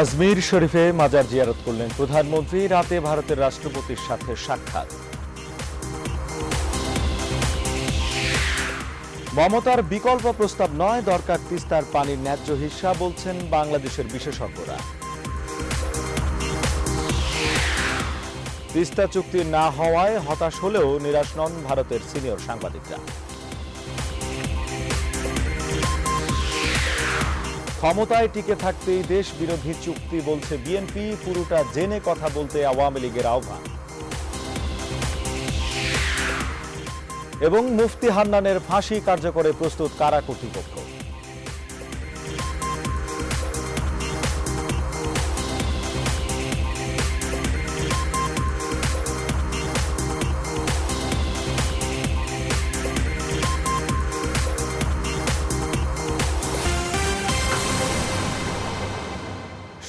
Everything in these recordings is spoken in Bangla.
আজমির শরীফে মাজার জিয়ারত করলেন প্রধানমন্ত্রী, রাতে ভারতের রাষ্ট্রপতির সাথে সাক্ষাৎ। মমতার বিকল্প প্রস্তাব নয়, দরকার তিস্তার পানির ন্যায্য হিস্সা বলছেন বাংলাদেশের বিশেষজ্ঞরা। তিস্তা চুক্তি না হওয়ায় হতাশ হলেও নিরাশ নন ভারতের সিনিয়র সাংবাদিকরা। ক্ষমতায় টিকে থাকতেই দেশ বিরোধী চুক্তি বলছে বিএনপি, পুরোটা জেনে কথা বলতে আওয়ামী লীগের আহ্বান। এবং মুফতি হান্নানের ফাঁসি কার্যকরে প্রস্তুত কারা কর্তৃপক্ষ?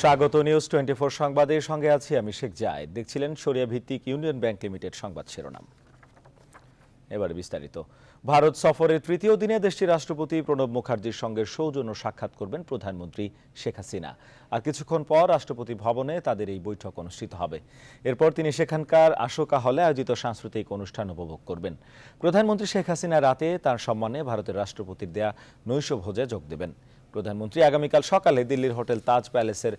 স্বাগত নিউজ টোয়েন্টি ফোর সংবাদের সঙ্গে আছি আমি শেখ জায়েদ। দেখছিলেন সরিয়া ভিত্তিক ইউনিয়ন ব্যাংক লিমিটেড সংবাদ শিরোনাম। এবারে বিস্তারিত। ভারত সফরের তৃতীয় দিনে দেশটির রাষ্ট্রপতি প্রণব মুখার্জির সঙ্গে সৌজন্য সাক্ষাৎ করবেন প্রধানমন্ত্রী শেখ হাসিনা। আর কিছুক্ষণ পর রাষ্ট্রপতি ভবনে তাদের এই বৈঠক অনুষ্ঠিত হবে। এরপর তিনি সেখানকার আশোকা হলে আয়োজিত সাংস্কৃতিক অনুষ্ঠান উপভোগ করবেন। প্রধানমন্ত্রী শেখ হাসিনা রাতে তার সম্মানে ভারতের রাষ্ট্রপতির দেয়া নৈশ ভোজে যোগ দেবেন। প্রধানমন্ত্রী আগামীকাল সকালে দিল্লির হোটেল তাজ প্যালেসের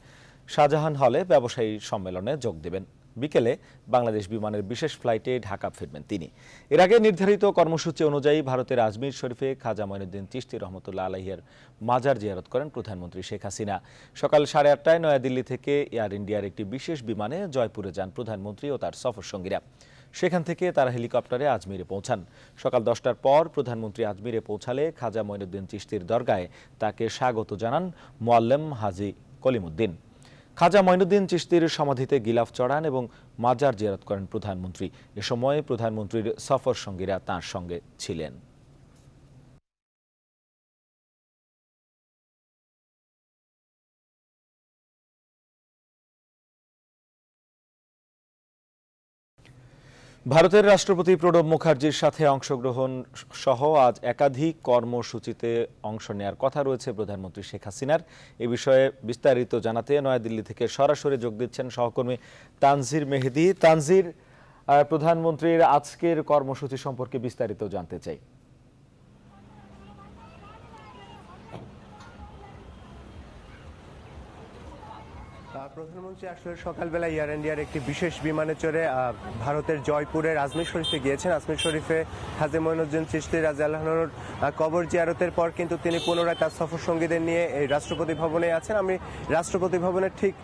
শাহজাহান হলে ব্যবসায়ী সম্মেলনে যোগ দেবেন। বিকেলে বাংলাদেশ বিমানের বিশেষ ফ্লাইটে ঢাকা ফিরবেন তিনি। এর আগে নির্ধারিত কর্মসূচি অনুযায়ী ভারতের আজমির শরীফে খাজা মঈনুদ্দিন চিশতি রহমতুল্লাহ আলহিয়ার মাজার জিয়ারত করেন প্রধানমন্ত্রী শেখ হাসিনা। সকাল সাড়ে আটটায় নয়াদিল্লি থেকে এয়ার ইন্ডিয়ার একটি বিশেষ বিমানে জয়পুরে যান প্রধানমন্ত্রী ও তার সফর সঙ্গীরা সেখান থেকে তারা হেলিকপ্টারে আজমিরে পৌঁছান। সকাল দশটার পর প্রধানমন্ত্রী আজমিরে পৌঁছালে খাজা মঈনুদ্দিন চিস্তির দরগায় তাকে স্বাগত জানান মোয়াল্লেম হাজি কলিমুদ্দিন। খাজা মঈনুদ্দিন চিস্তির সমাধিতে গিলাফ চড়ান এবং মাজার জিয়ারত করেন প্রধানমন্ত্রী। এ সময় প্রধানমন্ত্রীর সফর সঙ্গীরা তাঁর সঙ্গে ছিলেন। ভারতের রাষ্ট্রপতি প্রণব মুখার্জির সাথে অংশগ্রহণ সহ আজ একাধিক কর্মসূচিতে অংশ নেওয়ার কথা রয়েছে প্রধানমন্ত্রী শেখ হাসিনার। এ বিষয়ে বিস্তারিত জানাতে নয়াদিল্লি থেকে সরাসরি যোগ দিচ্ছেন সহকর্মী তানজির মেহেদি। তানজির প্রধানমন্ত্রীর আজকের কর্মসূচি সম্পর্কে বিস্তারিত জানতে চাই। প্রধানমন্ত্রী আসলে সকালবেলা এয়ার ইন্ডিয়ার একটি বিশেষ বিমানে চড়ে ভারতের জয়পুরের আজমির শরীফে গিয়েছেন। আজমির শরীফে হাজি মঈনুদ্দিন চিশতি রাজি আল্লাহর কবর জিয়ারতের পর কিন্তু তিনি পুনরায় তার সফর সঙ্গীদের নিয়ে এই রাষ্ট্রপতি ভবনে আছেন। আমি রাষ্ট্রপতি ভবনের ঠিক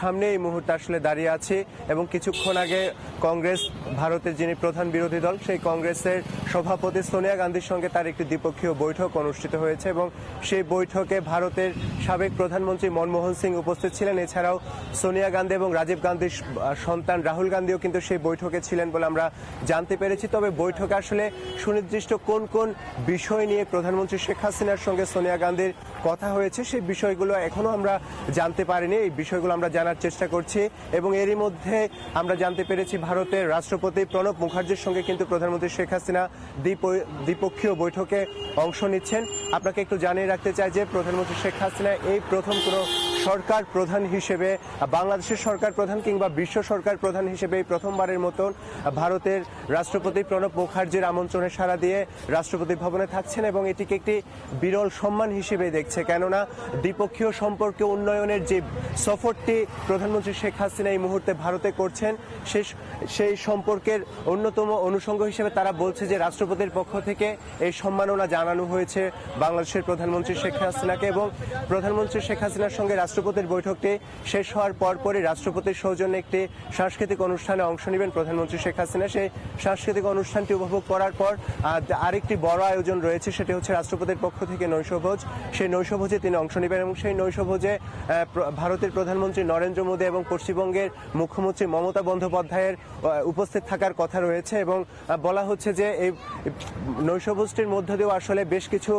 সামনে এই মুহূর্তে আসলে দাঁড়িয়ে আছি এবং কিছুক্ষণ আগে কংগ্রেস, ভারতের যিনি প্রধান বিরোধী দল, সেই কংগ্রেসের সভাপতি সোনিয়া গান্ধীর সঙ্গে তার একটি দ্বিপক্ষীয় বৈঠক অনুষ্ঠিত হয়েছে এবং সেই বৈঠকে ভারতের সাবেক প্রধানমন্ত্রী মনমোহন সিং উপস্থিত ছিলেন। এছাড়াও সোনিয়া গান্ধী এবং রাজীব গান্ধীর সন্তান রাহুল গান্ধীও কিন্তু সেই বৈঠকে ছিলেন বলে আমরা জানতে পেরেছি। তবে বৈঠকে আসলে সুনির্দিষ্ট কোন কোন বিষয় নিয়ে প্রধানমন্ত্রী শেখ হাসিনার সঙ্গে সোনিয়া গান্ধীর কথা হয়েছে, সেই বিষয়গুলো এখনও আমরা জানতে পারিনি। এই বিষয়গুলো আমরা জানার চেষ্টা করছি এবং এরই মধ্যে আমরা জানতে পেরেছি ভারতের রাষ্ট্রপতি প্রণব মুখার্জির সঙ্গে কিন্তু প্রধানমন্ত্রী শেখ হাসিনা দ্বিপ- দ্বিপক্ষীয় বৈঠকে অংশ নিচ্ছেন। আপনাকে একটু জানিয়ে রাখতে চাই যে প্রধানমন্ত্রী শেখ হাসিনা এই প্রথম কোনো সরকার প্রধান হিসেবে, বাংলাদেশের সরকার প্রধান কিংবা বিশ্ব সরকার প্রধান হিসেবে এই প্রথমবারের মতন ভারতের রাষ্ট্রপতি প্রণব মুখার্জির আমন্ত্রণে সাড়া দিয়ে রাষ্ট্রপতি ভবনে থাকছেন এবং এটিকে একটি বিরল সম্মান হিসেবে দেখছে। কেননা দ্বিপক্ষীয় সম্পর্কে উন্নয়নের যে সফরটি প্রধানমন্ত্রী শেখ হাসিনা এই মুহূর্তে ভারতে করছেন সে সেই সম্পর্কের অন্যতম অনুষঙ্গ হিসেবে তারা বলছে যে রাষ্ট্রপতির পক্ষ থেকে এই সম্মাননা জানানো হয়েছে বাংলাদেশের প্রধানমন্ত্রী শেখ হাসিনাকে এবং প্রধানমন্ত্রী শেখ হাসিনার সঙ্গে রাষ্ট্রপতির বৈঠকটি শেষ হওয়ার পরপরই রাষ্ট্রপতির সৌজন্যে একটি সাংস্কৃতিক অনুষ্ঠানে অংশ নেবেন প্রধানমন্ত্রী শেখ হাসিনা। সেই সাংস্কৃতিক অনুষ্ঠানটি উপভোগ করার পর আরেকটি বড় আয়োজন রয়েছে, সেটি হচ্ছে রাষ্ট্রপতির পক্ষ থেকে নৈশভোজ। সেই নৈশভোজে তিনি অংশ নেবেন এবং সেই নৈশভোজে ভারতের প্রধানমন্ত্রী নরেন্দ্র মোদী এবং পশ্চিমবঙ্গের মুখ্যমন্ত্রী মমতা বন্দ্যোপাধ্যায়ের উপস্থিত থাকার কথা রয়েছে এবং বলা হচ্ছে যে এই নৈশভোজটির মধ্য দিয়েও আসলে বেশ কিছু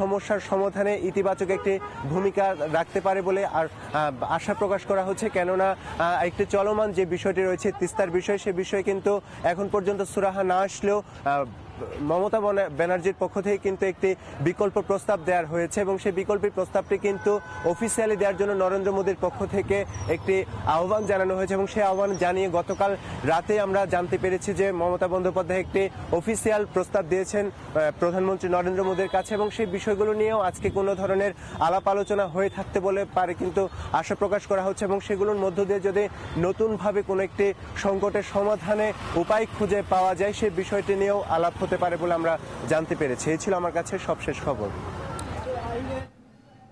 সমস্যার সমাধানে ইতিবাচক একটি ভূমিকা রাখতে পারে বলে আর আশা প্রকাশ করা হচ্ছে কেননা একটি চলমান যে বিষয়টি রয়েছে, তিস্তার বিষয়, সে বিষয়ে কিন্তু এখন পর্যন্ত সুরাহা না আসলেও মমতা ব্যানার্জির পক্ষ থেকে কিন্তু একটি বিকল্প প্রস্তাব দেওয়া হয়েছে এবং সেই বিকল্প প্রস্তাবটি কিন্তু অফিসিয়ালি দেওয়ার জন্য নরেন্দ্র মোদীর পক্ষ থেকে একটি আহ্বান জানানো হয়েছে এবং সেই আহ্বান জানিয়ে গতকাল রাতে আমরা জানতে পেরেছি যে মমতা বন্দ্যোপাধ্যায় একটি অফিসিয়াল প্রস্তাব দিয়েছেন প্রধানমন্ত্রী নরেন্দ্র মোদীর কাছে এবং সেই বিষয়গুলো নিয়েও আজকে কোনো ধরনের আলাপ আলোচনা হয়ে থাকতে বলে পারে কিন্তু আশা প্রকাশ করা হচ্ছে এবং সেগুলোর মধ্য দিয়ে যদি নতুনভাবে কোনো একটি সংকটের সমাধানে উপায় খুঁজে পাওয়া যায় সেই বিষয়টি নিয়েও আলাপ হতে পারে বলে আমরা জানতে পেরেছি। এই ছিল আমার কাছে সবশেষ খবর।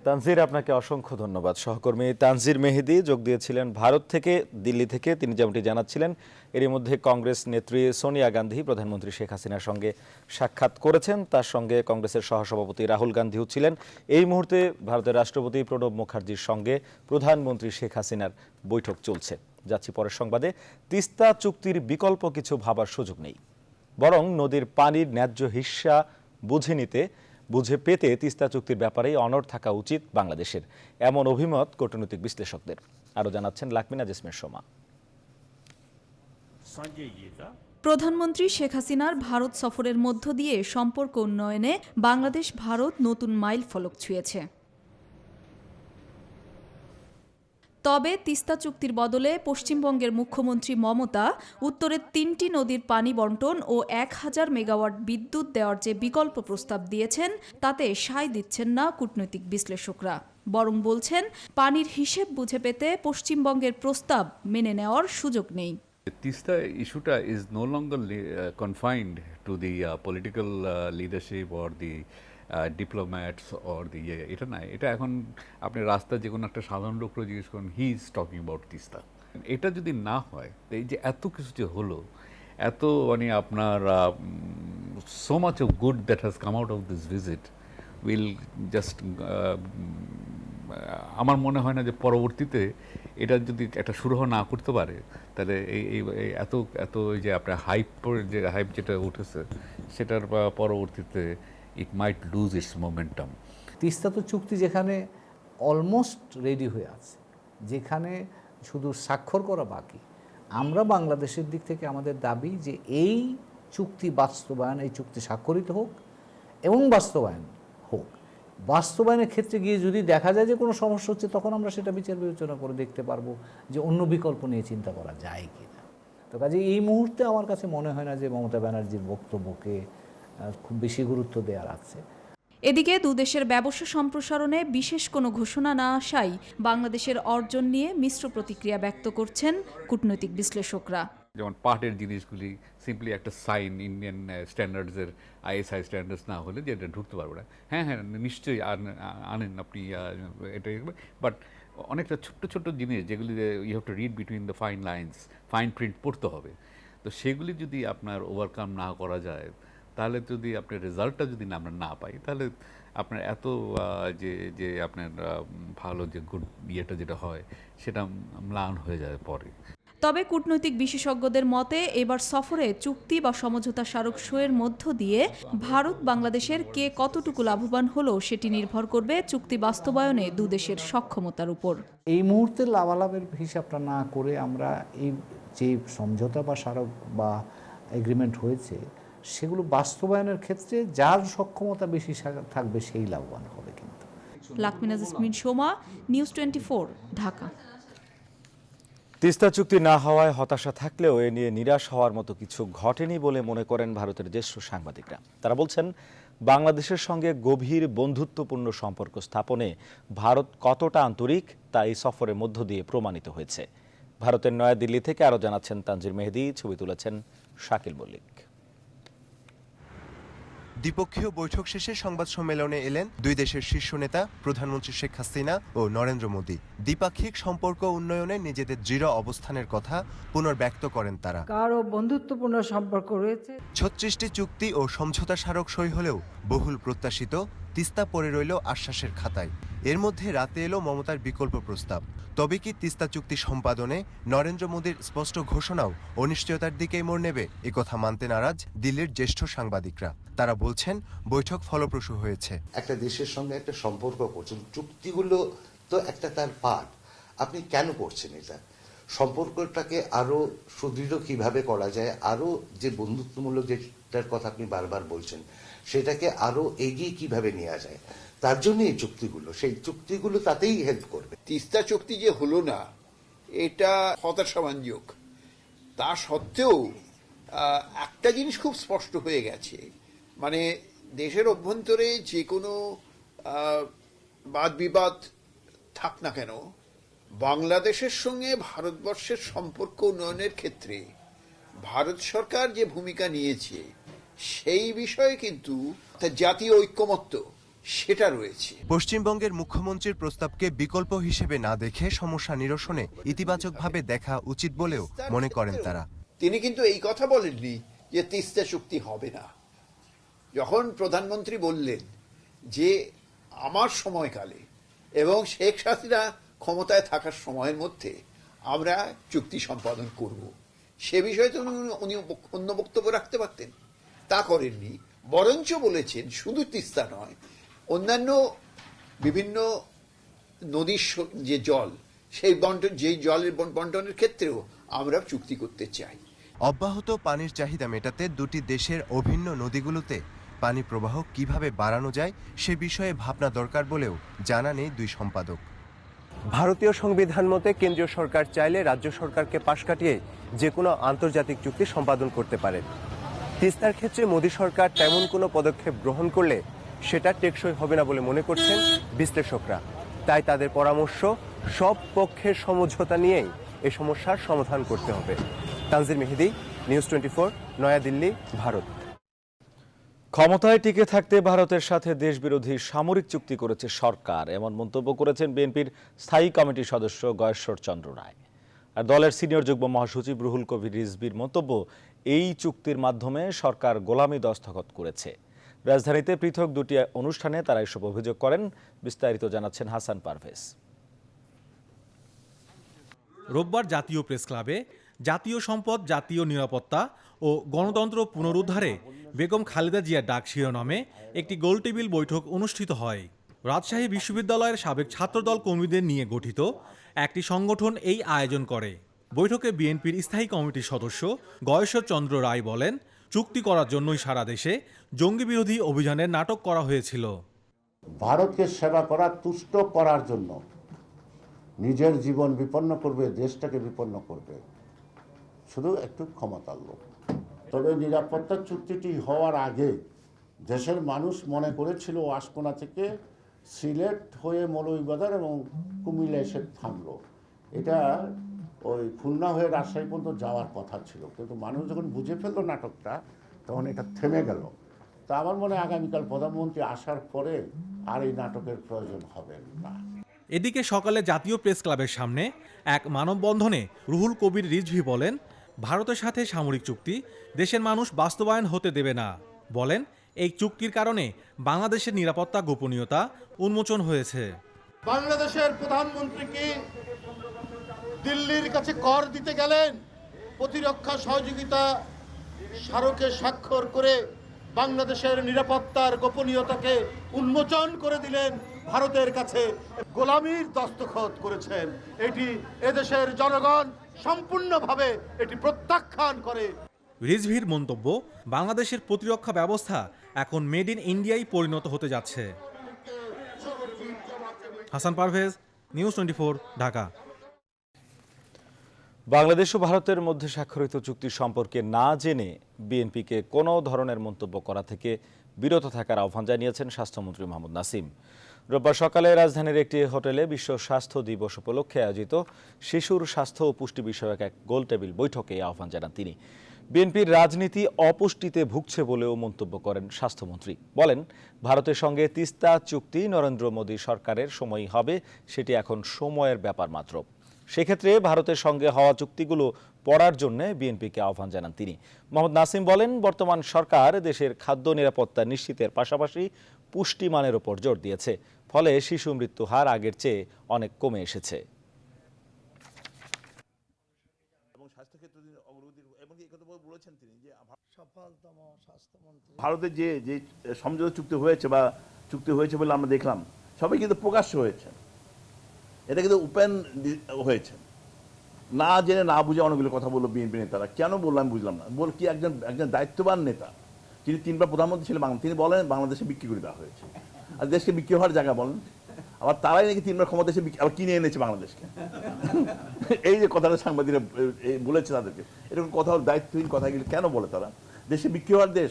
তানজির, আপনাকে অসংখ্য ধন্যবাদ। সহকর্মী তানজির মেহেদি যোগ দিয়েছিলেন ভারত থেকে, দিল্লি থেকে। তিনি যেমনটি জানাচ্ছিলেন, এরই মধ্যে কংগ্রেস নেত্রী সোনিয়া গান্ধী প্রধানমন্ত্রী শেখ হাসিনার সঙ্গে সাক্ষাৎ করেছেন। তার সঙ্গে কংগ্রেসের সহসভাপতি রাহুল গান্ধীও ছিলেন। এই মুহূর্তে ভারতের রাষ্ট্রপতি প্রণব মুখার্জির সঙ্গে প্রধানমন্ত্রী শেখ হাসিনার বৈঠক চলছে। যাচ্ছি পরের সংবাদে। তিস্তা চুক্তির বিকল্প কিছু ভাবার সুযোগ নেই। বরং নদীর পানির ন্যায্য হিস্সা বুঝে নিতে বুঝে পেতে তিস্তা চুক্তির ব্যাপারেই অনড় থাকা উচিত বাংলাদেশের এমন অভিমত কূটনৈতিক বিশ্লেষকদের। আরও জানাচ্ছেন লাকমিনা জেসমের সোমা। প্রধানমন্ত্রী শেখ হাসিনার ভারত সফরের মধ্য দিয়ে সম্পর্ক উন্নয়নে বাংলাদেশ ভারত নতুন মাইল ফলক ছুঁয়েছে। তবে তিস্তা চুক্তির বদলে পশ্চিমবঙ্গের মুখ্যমন্ত্রী মমতা উত্তরের তিনটি নদীর পানি বন্টন ও এক হাজার মেগাওয়াট বিদ্যুৎ দেওয়ার যে বিকল্প প্রস্তাব দিয়েছেন তাতে সায় দিচ্ছেন না কূটনৈতিক বিশ্লেষকরা। বরং বলছেন পানির হিসেব বুঝে পেতে পশ্চিমবঙ্গের প্রস্তাব মেনে নেওয়ার সুযোগ নেই। longer li- uh, confined to the uh, political uh, leadership or the uh, or the uh, এটা না এটা এখন আপনি রাস্তা যে কোনো একটা সাধারণ লোককে জিজ্ঞেস করুন he is talking about Teesta এটা যদি না হয় এই যে এত কিছু যে হলো এত মানে আপনার so much of good that has come out of this visit will just আমার মনে হয় না যে পরবর্তীতে এটা যদি একটা সুরাহ না করতে পারে তাহলে এই এই এত এত যে আপনার হাইপ যে হাইপ যেটা উঠেছে সেটার পরবর্তীতে it might lose its momentum Teesta তো চুক্তি যেখানে অলমোস্ট রেডি হয়ে আছে, যেখানে শুধু স্বাক্ষর করা বাকি। আমরা বাংলাদেশের দিক থেকে আমাদের দাবি যে এই চুক্তি বাস্তবায়ন, এই চুক্তি স্বাক্ষরিত হোক এবং বাস্তবায়ন হোক। বাস্তবায়নের ক্ষেত্রে গিয়ে যদি দেখা যায় যে কোনো সমস্যা হচ্ছে, তখন আমরা সেটা বিচার বিবেচনা করে দেখতে পারব যে অন্য বিকল্প নিয়ে চিন্তা করা যায় কি না তো কাজে এই মুহূর্তে আমার কাছে মনে হয় না যে মমতা ব্যানার্জির বক্তব্যকে খুব বেশি গুরুত্ব দেওয়ার আছে এদিকে দুদেশের ব্যবসা সম্প্রসারণে বিশেষ কোনো ঘোষণা না আসায় বাংলাদেশের অর্জন নিয়ে মিশ্র প্রতিক্রিয়া ব্যক্ত করছেন কূটনৈতিক বিশ্লেষকরা। যেমন পাটের জিনিসগুলি সিম্পলি একটা সাইন ইন্ডিয়ান স্ট্যান্ডার্ডসের আইএসআই স্ট্যান্ডার্ডস না হলে যে এটা ঢুকতে পারবে না। হ্যাঁ হ্যাঁ নিশ্চয়ই আন- আনেন আপনি এটা বাট অনেকটা ছোট্ট ছোট্ট জিনিস যেগুলি you have to read between the fine lines fine print পড়তে হবে। তো সেগুলি যদি আপনার ওভারকাম না করা যায় তাহলে যদি আপনার রেজাল্টটা যদি না আমরা না পাই তাহলে আপনার এত যে যে আপনার ভালো যে গুড ইয়েটা যেটা হয় সেটা ম্লান হয়ে যায় পরে। তবে কূটনৈতিক বিশেষজ্ঞদের মতে এবার সফরে চুক্তি বা সমঝোতা স্মারক সইয়ের মধ্য দিয়ে ভারত বাংলাদেশের কে কতটুকু লাভবান হলো সেটি নির্ভর করবে চুক্তি বাস্তবায়নে দুদেশের সক্ষমতার উপর। এই মুহূর্তে লাভালাভের হিসাবটা না করে আমরা এই যে সমঝোতা বা স্মারক বা এগ্রিমেন্ট হয়েছে সেগুলো বাস্তবায়নের ক্ষেত্রে যার সক্ষমতা বেশি থাকবে সেই লাভবান হবে কিন্তু। Lakmina Jesmin Soma news twenty Dhaka. Teesta চুক্তি না হওয়ায় হতাশা থাকলেও এ নিয়ে নিরাশ হওয়ার মতো কিছু ঘটেনি বলে মনে করেন ভারতের জ্যেষ্ঠ সাংবাদিকরা। তারা বলছেন বাংলাদেশের সঙ্গে গভীর বন্ধুত্বপূর্ণ সম্পর্ক স্থাপনে ভারত কতটা আন্তরিক তা এই সফরের মধ্য দিয়ে প্রমাণিত হয়েছে। ভারতের নয়াদিল্লি থেকে আরও জানাচ্ছেন তানজির মেহেদি ছবি তুলেছেন শাকিল মল্লিক। দ্বিপক্ষীয় বৈঠক শেষে সংবাদ সম্মেলনে এলেন দুই দেশের শীর্ষ নেতা প্রধানমন্ত্রী শেখ হাসিনা ও নরেন্দ্র মোদী। দ্বিপাক্ষিক সম্পর্ক উন্নয়নে নিজেদের দৃঢ় অবস্থানের কথা পুনর্ব্যক্ত করেন তারা। কারও বন্ধুত্বপূর্ণ সম্পর্ক রয়েছে। ছত্রিশটি চুক্তি ও সমঝোতা স্মারক সই হলেও বহুল প্রত্যাশিত তিস্তা পড়ে রইল আশ্বাসের খাতায়। এর মধ্যে রাতে এলো মমতার বিকল্প প্রস্তাব। তবে কি তিস্তা চুক্তি সম্পাদনে নরেন্দ্র মোদীর স্পষ্ট ঘোষণাও অনিশ্চয়তার দিকেই মোড় নেবে? একথা মানতে নারাজ দিল্লির জ্যেষ্ঠ সাংবাদিকরা। তারা বলছেন, বৈঠক ফলপ্রসূ হয়েছে। একটা দেশের সঙ্গে একটা সম্পর্ক করছেন। চুক্তিগুলো তো একটা তার পার্ট আপনি কেন করছেন এটা? সম্পর্কটাকে আরও সুদৃঢ় কীভাবে করা যায়? আরও যে বন্ধুত্বমূলক যেটার কথা আপনি বারবার বলছেন সেটাকে আরও এগিয়ে কীভাবে নেওয়া যায়? তার জন্য এই চুক্তিগুলো। সেই চুক্তিগুলো তাতেই হেল্প করবে। তিস্তা চুক্তি যে হলো না, এটা হতাশাবাঞ্জক তা সত্ত্বেও একটা জিনিস খুব স্পষ্ট হয়ে গেছে। মানে দেশের অভ্যন্তরে যে কোনো বাদ বিবাদ থাক না কেন, বাংলাদেশের সঙ্গে ভারতবর্ষের সম্পর্ক উন্নয়নের ক্ষেত্রে ভারত সরকার যে ভূমিকা নিয়েছে সেই বিষয়ে কিন্তু তার জাতীয় ঐক্যমত্য সেটা রয়েছে। পশ্চিমবঙ্গের মুখ্যমন্ত্রীর প্রস্তাবকে বিকল্প হিসেবে না দেখে সমস্যা নিরসনে ইতিবাচকভাবে দেখা উচিত বলেও মনে করেন তারা। তিনি কিন্তু এই কথা বলেননি যে তিস্তা চুক্তি হবে না। যখন প্রধানমন্ত্রী বললেন যে আমার সময়কালে এবং শেখ হাসিনা ক্ষমতায় থাকার সময়ের মধ্যে আমরা চুক্তি সম্পাদন করব সে বিষয়ে তো উনি- অন্য বক্তব্য রাখতে পারতেন। তা করেননি বরঞ্চ বলেছেন শুধু তিস্তা নয় অন্যান্য বিভিন্ন নদীর যে জল সেই বন্টন যেই জলের বন্টনের ক্ষেত্রেও আমরা চুক্তি করতে চাই। অব্যাহত পানির চাহিদা মেটাতে দুটি দেশের অভিন্ন নদীগুলোতে পানি প্রবাহ কীভাবে বাড়ানো যায় সে বিষয়ে ভাবনা দরকার বলেও জানা নেই দুই সম্পাদক। ভারতীয় সংবিধান মতে কেন্দ্রীয় সরকার চাইলে রাজ্য সরকারকে পাশ কাটিয়ে যে কোনো আন্তর্জাতিক চুক্তি সম্পাদন করতে পারে। তিস্তার ক্ষেত্রে মোদী সরকার তেমন কোনো পদক্ষেপ গ্রহণ করলে সেটা টেকসই হবে না বলে মনে করছেন বিশ্লেষকরা। তাই তাদের পরামর্শ, সব পক্ষের সমঝোতা নিয়েই এ সমস্যার সমাধান করতে হবে। Tanzir Mehedi, news twenty four, New Delhi, Bharat. ক্ষমতায় টিকে থাকতে ভারতের সাথে দেশবিরোধী সামরিক চুক্তি করেছে সরকার, এমন মন্তব্য করেছেন বিএনপির স্থায়ী কমিটির সদস্য গয়েশ্বর চন্দ্র রায়। আর দলের সিনিয়র যুগ্ম মহাসচিব রুহুল কবির রিজবির মন্তব্য এই চুক্তির মাধ্যমে সরকার গোলামি দস্তখত করেছে। রাজধানীতে পৃথক দুটি অনুষ্ঠানে তারা এসব অভিযোগ করেন, বিস্তারিত জানাচ্ছেন হাসান পারভেজ। রোববার জাতীয় প্রেস ক্লাবে জাতীয় সম্পদ, জাতীয় নিরাপত্তা ও গণতন্ত্র পুনরুদ্ধারে বেগম খালেদা জিয়ার ডাক শিরোনামে একটি গোলটেবিল বৈঠক অনুষ্ঠিত হয়। রাজশাহী বিশ্ববিদ্যালয়ের সাবেক ছাত্রদল কর্মীদের নিয়ে গঠিত একটি সংগঠন এই আয়োজন করে। বৈঠকে বিএনপির স্থায়ী কমিটির সদস্য গয়েশ্বর চন্দ্র রায় বলেন, চুক্তি করার জন্যই সারা দেশে জঙ্গি বিরোধী অভিযানের নাটক করা হয়েছিল। ভারতকে সেবা করা, তুষ্ট করার জন্য নিজের জীবন বিপন্ন করবে, দেশটাকে বিপন্ন করবে। শুধু একটু ক্ষমতার লোক তবে নিরাপত্তা চুক্তিটি হওয়ার আগে দেশের মানুষ মনে করেছিল আশকোনা থেকে সিলেট হয়ে মৌলভীবাজার এবং কুমিল্লা এসে থামলো। এটা ওই খুলনা হয়ে রাজশাহী পর্যন্ত যাওয়ার কথা ছিল। কিন্তু মানুষ যখন বুঝে ফেলল নাটকটা তখন এটা থেমে গেল। তা আমার মনে হয় আগামীকাল প্রধানমন্ত্রী আসার পরে আর এই নাটকের প্রয়োজন হবে না। এদিকে সকালে জাতীয় প্রেস ক্লাবের সামনে এক মানববন্ধনে রুহুল কবির রিজভি বলেন ভারতের সাথে সামরিক চুক্তি দেশের মানুষ বাস্তবায়ন হতে দেবে না। বলেন এই চুক্তির কারণে বাংলাদেশের নিরাপত্তা গোপনীয়তা উন্মোচন হয়েছে। বাংলাদেশের প্রধানমন্ত্রী কি দিল্লির কাছে কর দিতে গেলেন। প্রতিরক্ষা সহযোগিতা স্মারকে স্বাক্ষর করে বাংলাদেশের নিরাপত্তার গোপনীয়তাকে উন্মোচন করে দিলেন ভারতের কাছে। গোলামির দস্তখত করেছেন। এটি এদেশের জনগণ সম্পূর্ণভাবে এটি প্রত্যাখ্যান করে। রিজভির মন্তব্য, বাংলাদেশের প্রতিরক্ষা ব্যবস্থা এখন মেড ইন ইন্ডিয়ায় পরিণত হতে যাচ্ছে। Hasan Parvez, news twenty Dhaka. Bangladesh ও ভারতের মধ্যে স্বাক্ষরিত চুক্তি সম্পর্কে না জেনে বিএনপিকে কোনো ধরনের মন্তব্য করা থেকে বিরত থাকার আহ্বান জানিয়েছেন স্বাস্থ্যমন্ত্রী মোহাম্মদ নাসিম। রোববার সকালে রাজধানীর একটি হোটেলে বিশ্ব স্বাস্থ্য দিবস উপলক্ষে আয়োজিত শিশুর স্বাস্থ্য ও পুষ্টি বিষয়ক এক গোলটেবিল বৈঠকে আহ্বান জানান তিনি। বিএনপির রাজনীতি অপুষ্টিতে ভুগছে বলেও মন্তব্য করেন স্বাস্থ্যমন্ত্রী। বলেন, ভারতের সঙ্গে তিস্তা চুক্তি নরেন্দ্র মোদী সরকারের সময়ই হবে, সেটি এখন সময়ের ব্যাপার মাত্র। সেক্ষেত্রে ভারতের সঙ্গে হওয়া চুক্তিগুলো পড়ার জন্য বিএনপিকে আহ্বান জানান তিনি। মোহাম্মদ নাসিম বলেন বর্তমান সরকার দেশের খাদ্য নিরাপত্তা নিশ্চিতের পাশাপাশি পুষ্টিমানের ওপর জোর দিয়েছে ফলে শিশু মৃত্যু হার আগের চেয়ে অনেক কমে এসেছে। ভারতের যে যে সমঝোতা চুক্তি হয়েছে বা চুক্তি হয়েছে বলে আমরা দেখলাম সবাই কিন্তু প্রকাশ্য হয়েছে। এটা কিন্তু ওপেন হয়েছে। না জেনে না বুঝে অনেকগুলো কথা বলল বিএনপি নেতারা। কেন বললাম বুঝলাম না। বল কি একজন একজন দায়িত্ববান নেতা যিনি তিনবার প্রধানমন্ত্রী ছিলেন বাংলা তিনি বলেন বাংলাদেশে বিক্রি করে দেওয়া হয়েছে। আর দেশকে বিক্রি হওয়ার জায়গা বলেন। আবার তারাই নাকি তিনবার ক্ষমতা এসে আবার কিনে এনেছে বাংলাদেশকে। এই যে কথাটা সাংবাদিকরা বলেছে তাদেরকে। এরকম কথা, দায়িত্বহীন কথাগুলি কেন বলে তারা? দেশে বিক্রি হওয়ার দেশ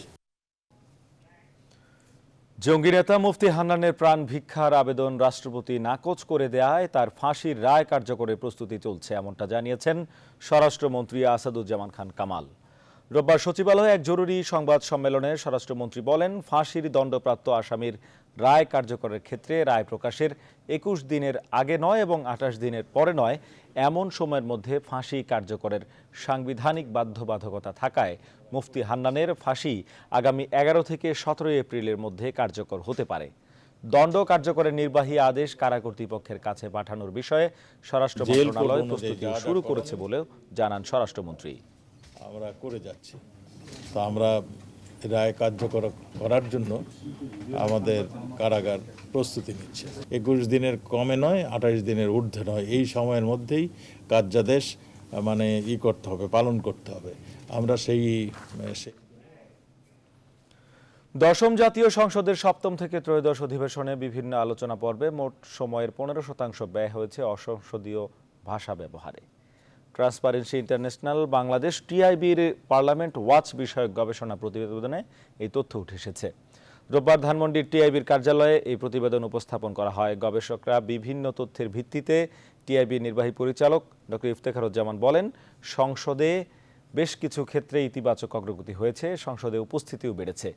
জঙ্গি নেতা মুফতি হান্নানের প্রাণ ভিক্ষার আবেদন রাষ্ট্রপতি নাকচ করে দেয়ায় তার ফাঁসির রায় কার্যকরের প্রস্তুতি চলছে, এমনটা জানিয়েছেন স্বরাষ্ট্রমন্ত্রী আসাদুজ্জামান খান কামাল। রোববার সচিবালয়ে এক জরুরি সংবাদ সম্মেলনে স্বরাষ্ট্রমন্ত্রী বলেন, ফাঁসির দণ্ডপ্রাপ্ত আসামির রায় কার্যকরের ক্ষেত্রে রায় প্রকাশের একুশ দিনের আগে নয় এবং আঠাশ দিনের পরে নয় এমন সময়ের মধ্যে ফাঁসি কার্যকরের সাংবিধানিক বাধ্যবাধকতা থাকায় মুফতি হান্নানের ফাঁসি আগামী এগারো থেকে সতেরোই এপ্রিলের মধ্যে কার্যকর হতে পারে। দণ্ড কার্যকরের নির্বাহী আদেশ কারা কর্তৃপক্ষের কাছে পাঠানোর বিষয়ে স্বরাষ্ট্র মন্ত্রণালয় প্রস্তুতি শুরু করেছে বলেও জানান স্বরাষ্ট্রমন্ত্রী। আমরা করে যাচ্ছি। তো আমরা রায় কার্যকর করার জন্য আমাদের কারাগার প্রস্তুতি নিচ্ছে। একুশ দিনের কমে নয়, আঠাশ দিনের ঊর্ধ্বে নয়। এই সময়ের মধ্যেই কার্যাদেশ মানে ই করতে হবে, পালন করতে হবে। আমরা সেই দশম জাতীয় সংসদের সপ্তম থেকে ত্রয়োদশ অধিবেশনে বিভিন্ন আলোচনা পর্বে মোট সময়ের পনেরো শতাংশ ব্যয় হয়েছে অসংসদীয় ভাষা ব্যবহারে। ট্রান্সপারেন্সি ইন্টারন্যাশনাল বাংলাদেশ টিআইবির পার্লামেন্ট ওয়াচ বিষয়ক গবেষণা প্রতিবেদনে এই তথ্য উঠে এসেছে। রোববার ধানমন্ডির টিআইবির কার্যালয়ে এই প্রতিবেদন উপস্থাপন করা হয়। গবেষকরা বিভিন্ন তথ্যের ভিত্তিতে টিআইবির নির্বাহী পরিচালক ডক্টর ইফতেখারুজ্জামান বলেন, সংসদে বেশ কিছু ক্ষেত্রে ইতিবাচক অগ্রগতি হয়েছে, সংসদে উপস্থিতিও বেড়েছে।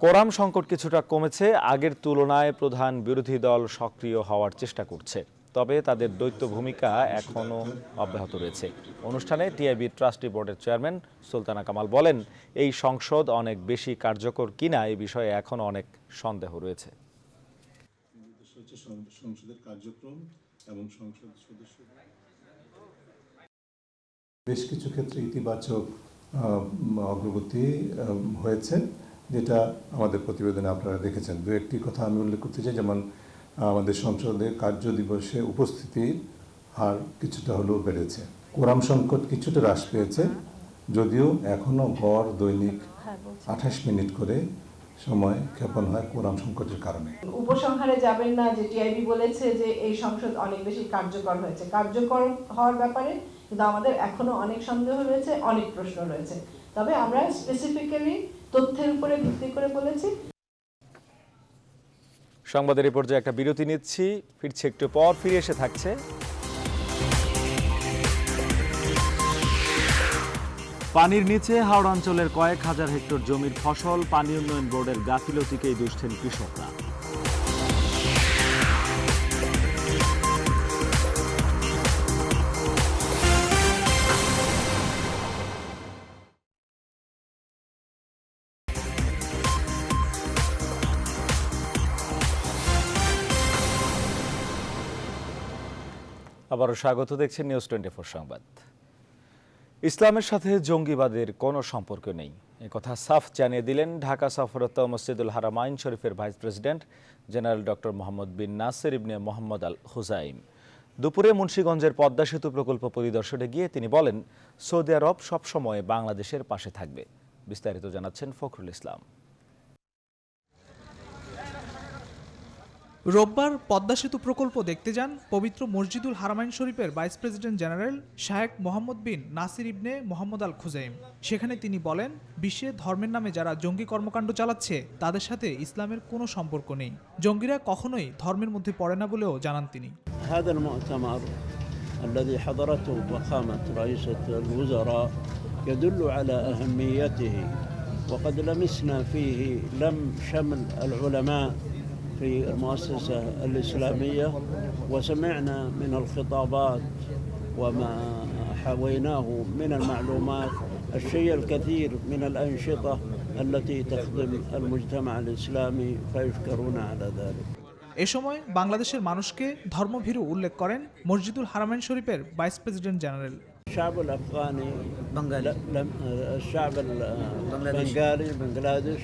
কোরাম সংকট কিছুটা কমেছে, আগের তুলনায় প্রধান বিরোধী দল সক্রিয় হওয়ার চেষ্টা করছে। তবে তাদের দ্বৈত ভূমিকা এখনও অব্যাহত রয়েছে। অনুষ্ঠানে টিআইবি ট্রাস্টি বোর্ডের চেয়ারম্যান সুলতানা কামাল বলেন, এই সংসদ অনেক বেশি কার্যকর কিনা এই বিষয়ে এখনও অনেক সন্দেহ রয়েছে। বেশ কিছু ক্ষেত্রে ইতিবাচক অগ্রগতি হয়েছে, যেটা আমাদের প্রতিবেদনে আপনারা দেখেছেন। দু একটি কথা আমি উল্লেখ করতে চাই, যেমন আমাদের সংসদে কার্য দিবসে উপস্থিতির হার কিছুটা হলেও বেড়েছে। কোরাম সংকট কিছুটা হ্রাস পেয়েছে, যদিও এখনও গড় দৈনিক আঠাশ মিনিট করে সময় ক্ষেপণ হয় কোরাম সংকটের কারণে। উপসংহারে যাবেন না, যে টিআইবি বলেছে যে এই সংসদ অনেক বেশি কার্যকর হয়েছে। কার্যকর হওয়ার ব্যাপারে কিন্তু আমাদের এখনও অনেক সন্দেহ রয়েছে, অনেক প্রশ্ন রয়েছে। তবে আমরা স্পেসিফিক্যালি তথ্যের উপরে ভিত্তি করে বলেছি সংবাদের এই পর্যায়ে একটা বিরতি নিচ্ছি। ফিরছে একটু পর, ফিরে এসে থাকছে। পানির নিচে হাওড় অঞ্চলের কয়েক হাজার হেক্টর জমির ফসল পানি উন্নয়ন বোর্ডের গাফিলতিকেই দুষছেন কৃষকরা। আবারও স্বাগত দেখছেন নিউজ টোয়েন্টি ফোর সংবাদ। ইসলামের সাথে জঙ্গিবাদের কোনো সম্পর্ক নেই। কথা সাফ জানিয়ে দিলেন ঢাকা সফরত মসজিদুল হারামাইন শরীফের vice president general doctor Mohammad bin Nasir ibn Mohammad Al Huzaim দুপুরে মুন্সীগঞ্জের পদ্মা সেতু প্রকল্প পরিদর্শনে গিয়ে তিনি বলেন, সৌদি আরব সবসময় বাংলাদেশের পাশে থাকবে। বিস্তারিত জানাচ্ছেন ফখরুল ইসলাম। রোববার পদ্মা সেতু প্রকল্প দেখতে যান পবিত্র মসজিদুল হারামাইন শরীফের vice president general Sheikh Mohammad bin Nasir ibn Mohammad al Khuzaim সেখানে তিনি বলেন বিশ্বে ধর্মের নামে যারা জঙ্গি কর্মকাণ্ড চালাচ্ছে তাদের সাথে ইসলামের কোনো সম্পর্ক নেই জঙ্গিরা কখনোই ধর্মের মধ্যে পড়ে না বলেও জানান তিনি هذا المؤتمر الذي حضرته فخامة رئيسة الوزراء يدل على أهميته وقد لمسنا فيه لم شمل العلماء في المؤسسة الإسلامية وسمعنا من الخطابات وما حويناه من المعلومات الشيء الكثير من الأنشطة التي تخدم المجتمع الإسلامي فيشكرون على ذلك এ সময় বাংলাদেশের মানুষকে ধর্মভীরু উল্লেখ করেন মসজিদুল হারামাইন শরীফের ভাইস প্রেসিডেন্ট জেনারেল الشعب الافغاني بنغالي لم الشعب البنغالي بنغلاديش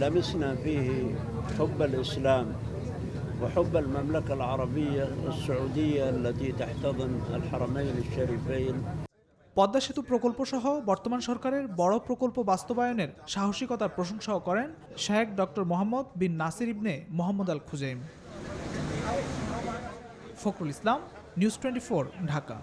لمسنا فيه حب الاسلام وحب المملكة العربية السعودية التي تحتضن الحرمين الشريفين পদ্মা সেতু প্রকল্প সহ বর্তমান সরকারের বড় প্রকল্প বাস্তবায়নের সাহসিকতার প্রশংসাও করেন Sheikh doctor Mohammad bin Nasir ibn Mohammad al Khuzaim Fakhrul Islam news twenty Dhaka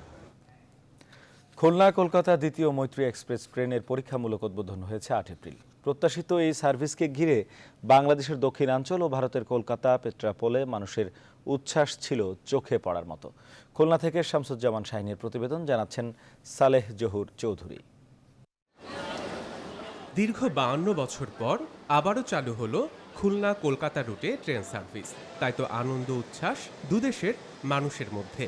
Khulna Kolkata দ্বিতীয় মৈত্রী এক্সপ্রেস ট্রেনের পরীক্ষামূলক উদ্বোধন হয়েছে আট এপ্রিল প্রত্যাশিত এই সার্ভিসকে ঘিরে বাংলাদেশের দক্ষিণাঞ্চল ও ভারতের কলকাতা, পেট্রাপোলে মানুষের উচ্ছ্বাস ছিল চোখে পড়ার মতো। খুলনা থেকে শামসুজ্জামান শাহিনের প্রতিবেদন জানাচ্ছেন সালেহ জহুর চৌধুরী। দীর্ঘ বাহান্ন বছর পর আবারও চালু হলো খুলনা কলকাতা রুটে ট্রেন সার্ভিস। তাই তো আনন্দ, উচ্ছ্বাস দুদেশের মানুষের মধ্যে।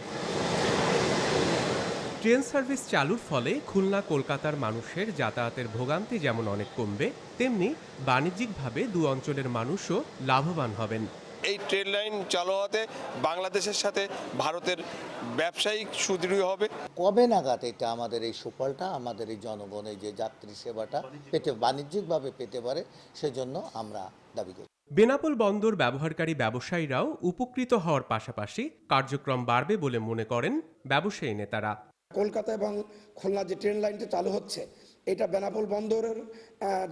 ট্রেন সার্ভিস চালুর ফলে খুলনা কলকাতার মানুষের যাতায়াতের ভোগান্তি যেমন অনেক কমবে তেমনি বাণিজ্যিকভাবে দু অঞ্চলের মানুষও লাভবান হবেন। এই ট্রেন লাইন চালু হওয়াতে বাংলাদেশের সাথে ভারতের ব্যবসায়িক সুদৃঢ় হবে। কবে নাগাদ এটা আমাদের এই সুফলটা আমাদের এই জনগণের যে যাত্রী সেবাটা পেতে বাণিজ্যিকভাবে পেতে পারে সেজন্য আমরা দাবি করি। বেনাপোল বন্দর ব্যবহারকারী ব্যবসায়ীরাও উপকৃত হওয়ার পাশাপাশি কার্যক্রম বাড়বে বলে মনে করেন ব্যবসায়ী নেতারা। কলকাতা এবং খুলনা যে ট্রেন লাইনটা চালু হচ্ছে এটা বেনাপোল বন্দরের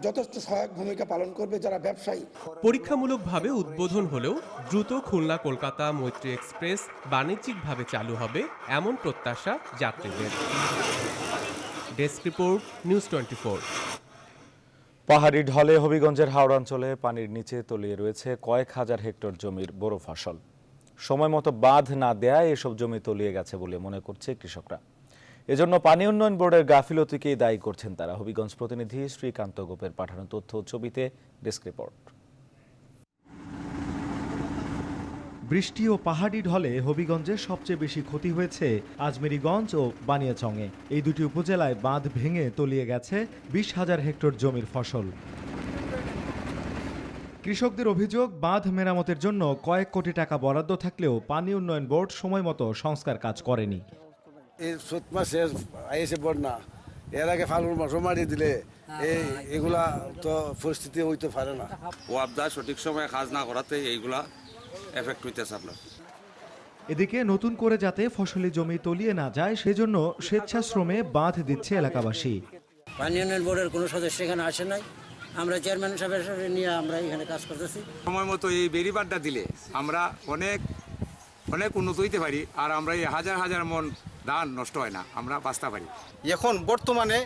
যথেষ্ট সহায়ক ভূমিকা পালন করবে যারা ব্যবসায়ী। পরীক্ষামূলকভাবে উদ্বোধন হলেও দ্রুত খুলনা কলকাতা মৈত্রী এক্সপ্রেস বাণিজ্যিকভাবে চালু হবে এমন প্রত্যাশা যাত্রীদের। ডেস্ক রিপোর্ট নিউজ টোয়েন্টি পাহাড়ি ঢলে হবিগঞ্জের হাওড় অঞ্চলে পানির নিচে তলিয়ে রয়েছে কয়েক হাজার হেক্টর জমির বড় ফসল। সময় মতো বাঁধ না দেয়ায় এসব জমি তলিয়ে গেছে বলে মনে করছে কৃষকরা। এজন্য পানি উন্নয়ন বোর্ডের গাফিলতিকেই দায়ী করছেন তারা। হবিগঞ্জ প্রতিনিধি শ্রীকান্ত গোপের পাঠানো তথ্য ছবিতে ডেস্ক রিপোর্ট। বৃষ্টি ও পাহাড়ি ঢলে হবিগঞ্জে সবচেয়ে বেশি ক্ষতি হয়েছে আজমেরিগঞ্জ ও বানিয়াচংয়ে। এই দুটি উপজেলায় বাঁধ ভেঙে তলিয়ে গেছে বিশ হাজার হেক্টর জমির ফসল। কৃষকদের অভিযোগ, বাঁধ মেরামতের জন্য কয়েক কোটি টাকা বরাদ্দ থাকলেও পানি উন্নয়ন বোর্ড সময় মতো সংস্কার কাজ করেনি। এই চৈত মাসে আইসে বন্যা এর আগে ফাল্গুন মাসও মারি দিলে এই এগুলা তো পরিস্থিতি হইতে পারে না। ওয়াবদা সঠিক সময়ে কাজ না করাতে এইগুলা এফেক্ট হইতেছে আপনার। এদিকে নতুন করে যাতে ফসলি জমি তলিয়ে না যায় সেজন্য স্বেচ্ছাশ্রমে বাঁধ দিচ্ছে এলাকাবাসী। পানি উন্নয়ন বোর্ডের কোনো সদস্য এখানে আসে নাই। আমরা চেয়ারম্যান সাহেবের সাথে নিয়ে আমরা এখানে কাজ করতেছি। সময় মতো এই বেরিবারটা দিলে আমরা অনেক অনেক উন্নত হইতে পারি। আর আমরা এই হাজার হাজার মন ধান নষ্ট হয় না আমরা বাঁচতে পারি। এখন বর্তমানে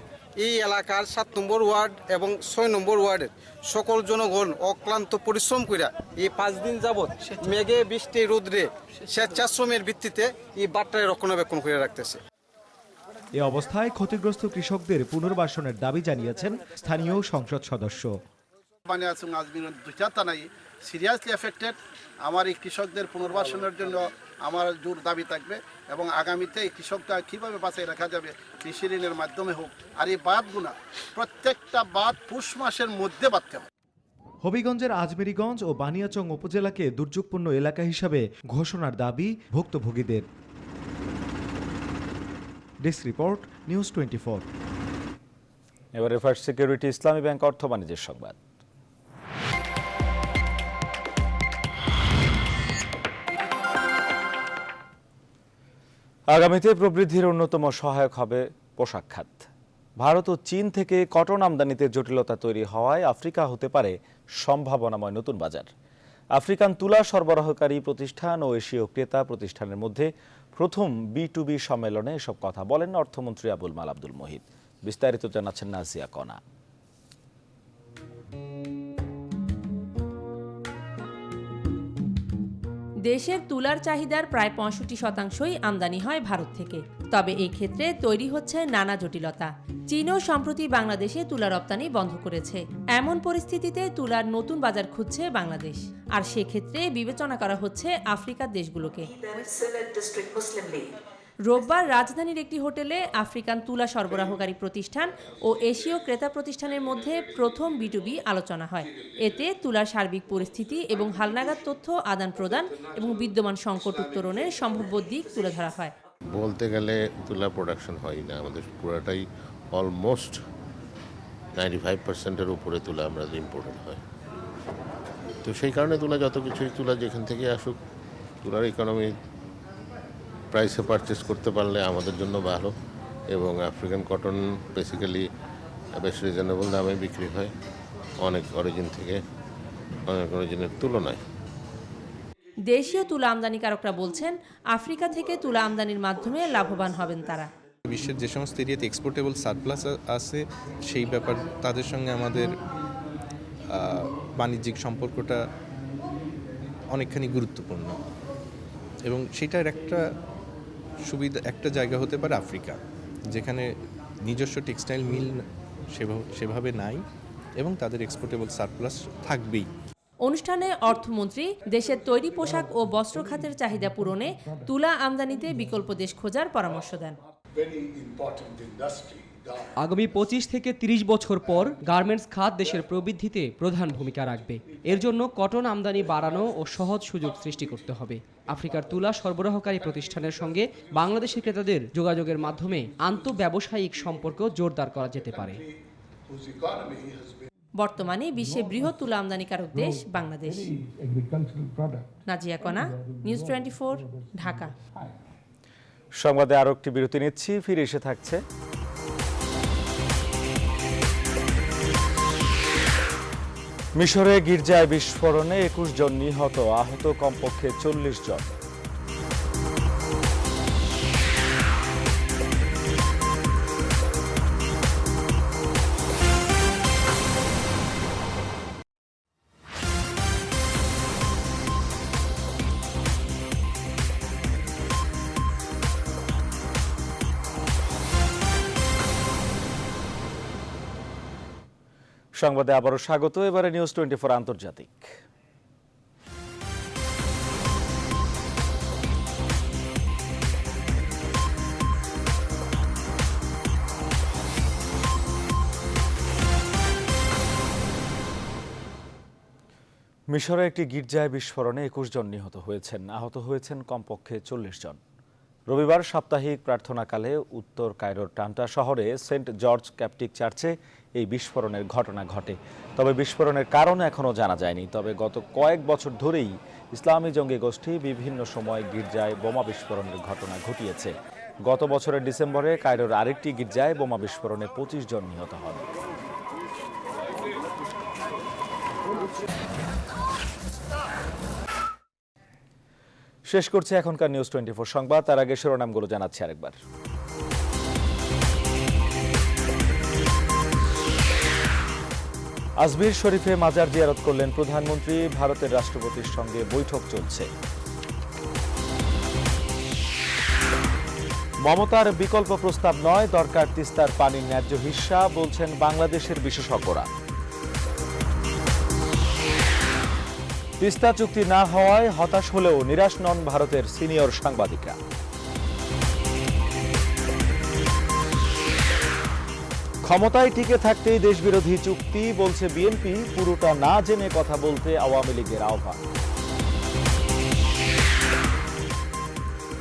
এই এলাকার সাত নম্বর ওয়ার্ড এবং ছয় নম্বর ওয়ার্ডের সকল জনগণ অক্লান্ত পরিশ্রম করে এই পাঁচ দিন যাবৎ মেঘে বৃষ্টি রোদ্রে স্বেচ্ছাশ্রমের ভিত্তিতে এই বাট্টায় রক্ষণাবেক্ষণ করে রাখতেছে। এ অবস্থায় ক্ষতিগ্রস্ত কৃষকদের পুনর্বাসনের দাবি জানিয়েছেন স্থানীয় সংসদ সদস্য। বানিয়াচং আজমির দুইটা তানাই সিরিয়াসলি এফেক্টেড আমার এই কৃষকদের পুনর্বাসনের জন্য আমার জোর দাবি থাকবে এবং আগামীতে এই কৃষকটা কীভাবে বাঁচাই রাখা যাবে কৃষি ঋণের মাধ্যমে হোক আর এই বাঁধগুনা প্রত্যেকটা বাঁধ পুষ মাসের মধ্যে বাঁধতে হবে। হবিগঞ্জের আজমেরিগঞ্জ ও বানিয়াচং উপজেলাকে দুর্যোগপূর্ণ এলাকা হিসাবে ঘোষণার দাবি ভুক্তভোগীদের। Desk report news twenty four. এবারে ফার্স্ট সিকিউরিটি ইসলামী ব্যাংক অর্থ বাণিজ্যের সংবাদ। আগামীতে প্রবৃদ্ধির অন্যতম সহায়ক হবে পোশাক খাত। ভারত ও চীন থেকে কটন আমদানিতে জটিলতা তৈরি হওয়ায় আফ্রিকা হতে পারে সম্ভাবনাময় নতুন বাজার। আফ্রিকান তুলা সরবরাহকারী প্রতিষ্ঠান ও এশীয় ক্রেতা প্রতিষ্ঠানের মধ্যে প্রথম বি টু বি সম্মেলনে এসব কথা বলেন অর্থমন্ত্রী আবুল মাল আব্দুল মহিদ বিস্তারিত জানাচ্ছেন নাজিয়া কনা। দেশের তুলার চাহিদার প্রায় পঁয়ষট্টি শতাংশই আমদানি হয় ভারত থেকে। তবে এই ক্ষেত্রে তৈরি হচ্ছে নানা জটিলতা। চীনও সম্প্রতি বাংলাদেশে তুলা রপ্তানি বন্ধ করেছে। এমন পরিস্থিতিতে তুলার নতুন বাজার খুঁজছে বাংলাদেশ। আর সেক্ষেত্রে বিবেচনা করা হচ্ছে আফ্রিকার দেশগুলোকে। রোববার রাজধানীর একটি হোটেলে আফ্রিকান তুলা সরবরাহকারী প্রতিষ্ঠান ও এশীয় ক্রেতা প্রতিষ্ঠানের মধ্যে প্রথম বিটুবি আলোচনা হয়। এতে তুলার সার্বিক পরিস্থিতি এবং হালনাগাদ তথ্য আদান প্রদান এবং বিদ্যমান সংকট উত্তরণের সম্ভাব্য দিক তুলে ধরা হয়। বলতে গেলে তুলা প্রোডাকশন হয় না আমাদের পুরাটাই অলমোস্ট নাইনটি ফাইভ পার্সেন্টের উপরে তুলা আমরা ইম্পোর্টেড হয়। তো সেই কারণে তুলা যত কিছুই তুলা যেখান থেকে আসুক, তুলার ইকোনমি প্রাইসে পারচেস করতে পারলে আমাদের জন্য ভালো এবং আফ্রিকান কটন বেসিক্যালি বেশ রিজনেবল দামে বিক্রি হয় অনেক অরিজিন থেকে অনেক অরিজিনের তুলনায়। দেশীয় তুলা আমদানিকারকরা বলছেন আফ্রিকা থেকে তুলা আমদানির মাধ্যমে লাভবান হবেন তারা। বিশ্বের যে সমস্ত এরিয়াতে এক্সপোর্টেবল সারপ্লাস আছে সেই ব্যাপার তাদের সঙ্গে আমাদের বাণিজ্যিক সম্পর্কটা অনেকখানি গুরুত্বপূর্ণ। এবং সেটার একটা সুবিধা একটা জায়গা হতে পারে আফ্রিকা যেখানে নিজস্ব টেক্সটাইল মিল সেভাবে সেভাবে নাই এবং তাদের এক্সপোর্টেবল সারপ্লাস থাকবেই। অনুষ্ঠানে অর্থমন্ত্রী দেশের তৈরি পোশাক ও বস্ত্র খাতের চাহিদা পূরণে তুলা আমদানিতে বিকল্প দেশ খোঁজার পরামর্শ দেন। আগামী পঁচিশ থেকে ৩০ বছর পর গার্মেন্টস খাত দেশের প্রবৃদ্ধিতে প্রধান ভূমিকা রাখবে। এর জন্য কটন আমদানি বাড়ানো ও সহজ সুযোগ সৃষ্টি করতে হবে। আফ্রিকার তুলা সরবরাহকারী প্রতিষ্ঠানের সঙ্গে বাংলাদেশের ক্রেতাদের যোগাযোগের মাধ্যমে আন্তঃব্যবসায়িক সম্পর্ক জোরদার করা যেতে পারে। বর্তমানে বিশ্বের বৃহৎ তুলা আমদানিকারক দেশ বাংলাদেশ। নাজিয়া কণা নিউজ টোয়েন্টি ঢাকা। সংবাদে আরও একটি বিরতি নিচ্ছি ফিরে এসে থাকছে মিশরে গির্জায় বিস্ফোরণে একুশ জন নিহত আহত কমপক্ষে চল্লিশ জন। সংবাদে আবারও স্বাগত। এবারে নিউজ টোয়েন্টি ফোর আন্তর্জাতিক। মিশরে একটি গির্জায় বিস্ফোরণে একুশ জন নিহত হয়েছেন। আহত হয়েছেন কমপক্ষে চল্লিশ জন। রবিবার সাপ্তাহিক প্রার্থনাকালে উত্তর কায়রোর টান্টা শহরে সেন্ট জর্জ ক্যাপটিক চার্চে এই বিস্ফোরণের ঘটনা ঘটে। তবে বিস্ফোরণের কারণ এখনও জানা যায়নি। তবে গত কয়েক বছর ধরেই ইসলামী জঙ্গি গোষ্ঠী বিভিন্ন সময় গির্জায় বোমা বিস্ফোরণের ঘটনা ঘটিয়েছে। গত বছরের ডিসেম্বরে কায়রোর আরেকটি গির্জায় বোমা বিস্ফোরণে পঁচিশ জন নিহত হন। শেষ করছে এখনকার নিউজ টোয়েন্টি ফোর সংবাদ। তার আগে শিরোনামগুলো জানাচ্ছি আরেকবার। আজমির শরীফে মাজার জিয়ারত করলেন প্রধানমন্ত্রী, ভারতের রাষ্ট্রপতির সঙ্গে বৈঠক চলছে। মমতার বিকল্প প্রস্তাব নয়, দরকার তিস্তার পানির ন্যায্য হিস্সা বলছেন বাংলাদেশের বিশেষজ্ঞরা। তিস্তা চুক্তি না হওয়ায় হতাশ হলেও নিরাশ নন ভারতের সিনিয়র সাংবাদিকরা। ক্ষমতায় টিকে থাকতেই দেশবিরোধী চুক্তি বলছে বিএনপি, পুরোটা না জেনে কথা বলতে আওয়ামী লীগের আহ্বান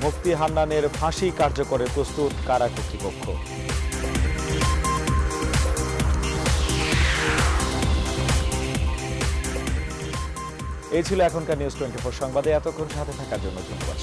মুফতি হান্নানের ফাঁসি কার্যকরে প্রস্তুত কারা কর্তৃপক্ষ এই ছিল এখনকার নিউজ টোয়েন্টি ফোর সংবাদে, এতক্ষণ সাথে থাকার জন্য ধন্যবাদ।